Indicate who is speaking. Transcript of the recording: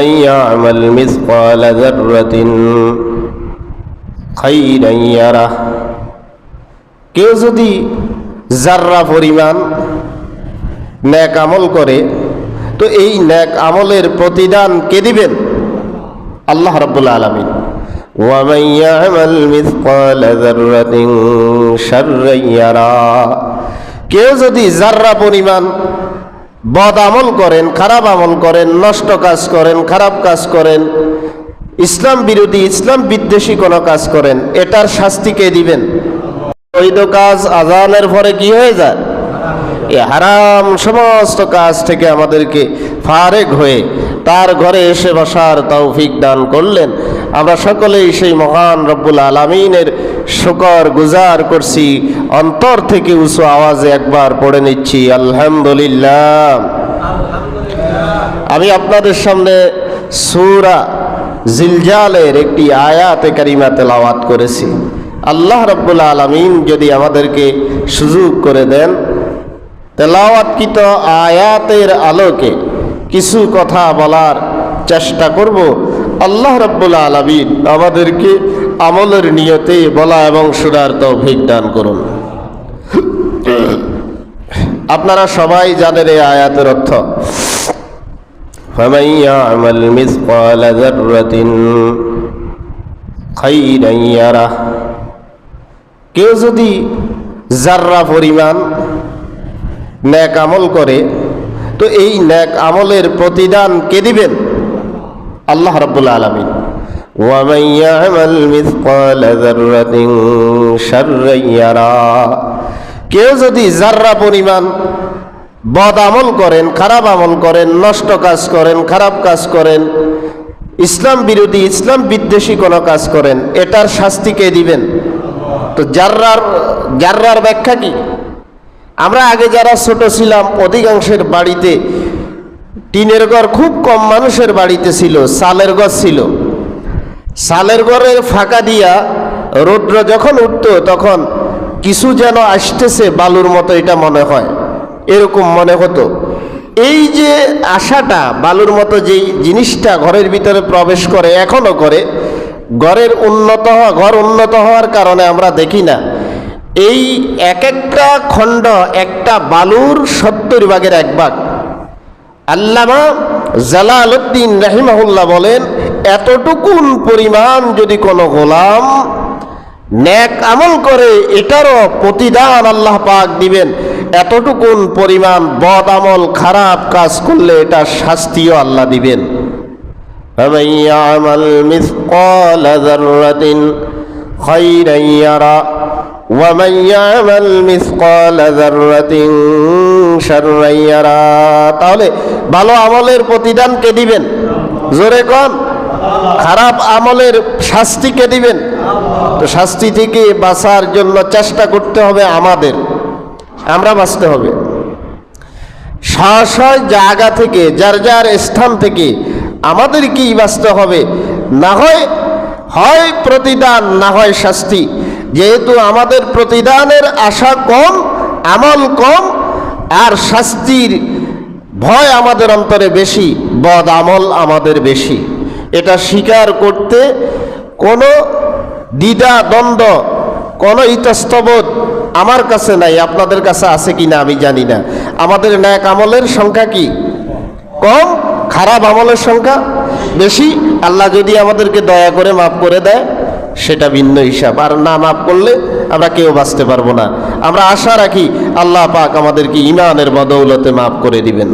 Speaker 1: من يعمل مثقال ذرة خيرا يره কেউ যদি জাররা পরিমাণ ন্যাক আমল করে তো এই ন্যাক আমলের প্রতিদান কে দিবেন আল্লাহ রাব্বুল আলামিন ومن يعمل مثقال ذرة شرا يرى কেউ যদি জাররা পরিমাণ বদ আমল করেন, খারাপ আমল করেন, নষ্ট কাজ করেন, খারাপ কাজ করেন, ইসলাম বিরোধী, ইসলাম বিদ্বেষী কোনো কাজ করেন, এটার শাস্তি কে দিবেন? বৈধ কাজ আজানের পরে কি হয়ে যায়? এ হারাম সমস্ত কাজ থেকে আমাদেরকে ফারেক হয়ে তার ঘরে এসে বসার তৌফিক দান করলেন। আমরা সকলেই সেই মহান রব্বুল আলমিনের শুকর গুজার করছি। অন্তর থেকে উঁচু আওয়াজে একবার পড়ে নিচ্ছি, আলহামদুলিল্লাহ। আমি আপনাদের সামনে সুরা জিলজালের একটি আয়াতে কারিমা তেলাওয়াত করেছি। আল্লাহ রব্বুল আলমিন যদি আমাদেরকে সুযোগ করে দেন, তেলাওয়াতকৃত আয়াতের আলোকে কিছু কথা বলার চেষ্টা করব। আল্লাহ রব্বুল আলমিন আমাদেরকে আমলের নিয়তে বলা এবং শোনার তৌফিক দান করুন আপনারা সবাই জানেন এই আয়াতের অর্থ فمن يعمل مثقال ذرة خيرا يره কেউ যদি জাররা পরিমাণ ন্যাক আমল করে তো এই ন্যাক আমলের প্রতিদান কে দিবেন আল্লাহ রাব্বুল আলামিন ومن يعمل مثقال ذرة شرا يره কেউ যদি জাররা পরিমাণ বদ আমল করেন খারাপ আমল করেন নষ্ট কাজ করেন খারাপ কাজ করেন ইসলাম বিরোধী ইসলাম বিদ্বেষী কোনো কাজ করেন এটার শাস্তি কে দিবেন তো জাররার জাররার ব্যাখ্যা কি আমরা আগে যারা ছোট ছিলাম অধিকাংশের বাড়িতে টিনের ঘর খুব কম মানুষের বাড়িতে ছিল সালের ঘর ছিল সালের ঘরের ফাঁকা দিয়া রৌদ্র যখন উঠত, তখন কিছু যেন আসতেছে বালুর মতো এটা মনে হয়। এরকম মনে হতো। এই যে আশাটা, বালুর মতো যেই জিনিসটা ঘরের ভিতরে প্রবেশ করে, এখনও করে, ঘরের উন্নত হওয়া, ঘর উন্নত হওয়ার কারণে আমরা দেখি না। এই এক একটা খণ্ড, একটা বালুর সত্তর ভাগের এক ভাগ। আল্লামা জালালউদ্দিন রাহিমাহুল্লাহ বলেন এতটুকুন পরিমাণ যদি কোনো গোলাম ন্যাক আমল করে, এটারও প্রতিদান আল্লাহ পাক দিবেন। এতটুকুন পরিমাণ বদ আমল, খারাপ কাজ করলে এটা শাস্তিও আল্লাহ দিবেন। তাহলে ভালো আমলের প্রতিদান কে দিবেন। জোরে কন। খারাপ আমলের শাস্তি কে দিবেন? তো শাস্তি থেকে বাঁচার জন্য চেষ্টা করতে হবে আমাদের। আমরা বাঁচতে হবে। স্ব জায়গা থেকে, যার যার স্থান থেকে আমাদেরকেই বাঁচতে হবে? না হয় হয় প্রতিদান, না হয় শাস্তি। যেহেতু আমাদের প্রতিদানের আশা কম, আমল কম, আর শাস্তির ভয় আমাদের অন্তরে বেশি, বদ আমল আমাদের বেশি। এটা স্বীকার করতে কোনো দ্বিধা, দ্বন্দ্ব, কোনো ইতস্তবোধ আমার কাছে নাই, আপনাদের কাছে আছে কি না আমি জানি না। আমাদের ন্যাক আমলের সংখ্যা কি? কম? খারাপ আমলের সংখ্যা? বেশি? আল্লাহ যদি আমাদেরকে দয়া করে মাফ করে দেয়, সেটা ভিন্ন হিসাব। আর না মাফ করলে আমরা কেউ বাঁচতে পারব না। আমরা আশা রাখি আল্লাহ পাক আমাদেরকে ইমানের বদৌলতে মাফ করে দিবেন।